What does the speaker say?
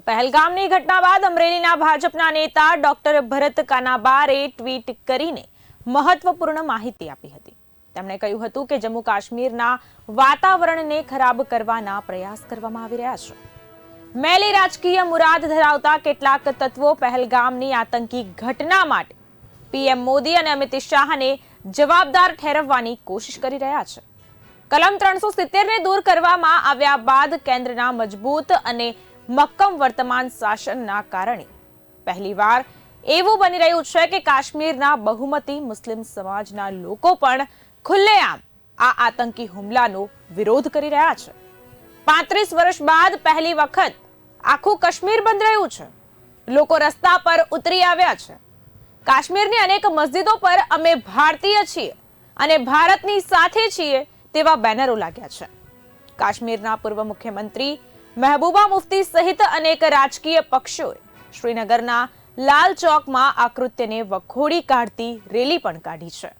તો પહેલગામની ઘટના બાદ અમરેલીના ભાજપના નેતા ડોક્ટર ભરત કાનાબારે ટ્વીટ કરીને મહત્વપૂર્ણ માહિતી આપી હતી. તેમણે કહ્યું હતું કે જમ્મુ કાશ્મીરના વાતાવરણને ખરાબ કરવાના પ્રયાસ કરવામાં આવી રહ્યા છે. મેલી રાજકીય મુરાદ ધરાવતા કેટલાક તત્વો પહેલગામની આતંકી ઘટના માટે પીએમ મોદી અને અમિત શાહને જવાબદાર ઠેરવવાની કોશિશ કરી રહ્યા છે. કલમ ત્રણસો સિત્તેરને દૂર કરવામાં આવ્યા બાદ કેન્દ્રના મજબૂત અને મક્કમ વર્તમાન શાસનના કારણે. પહેલીવાર એવું બની રહ્યું છે કે કાશ્મીરના બહુમતી મુસ્લિમ સમાજના લોકો પણ ખુલ્લેઆમ આ આતંકી હુમલાનો વિરોધ કરી રહ્યા છે. પાંત્રીસ વર્ષ બાદ પહેલી વખત આખું કાશ્મીર બંધ રહ્યું છે. લોકો રસ્તા પર ઉતરી આવ્યા છે. કાશ્મીરની અનેક મસ્જિદો પર અમે ભારતીય છીએ અને ભારતની સાથે છીએ તેવા બેનરો લાગ્યા છે. કાશ્મીરના પૂર્વ મુખ્યમંત્રી મહેબૂબા મુફ્તી સહિત અનેક રાજકીય પક્ષોએ શ્રીનગરના લાલ ચોકમાં આ કૃત્યને વખોડી કાઢતી રેલી પણ કાઢી છે.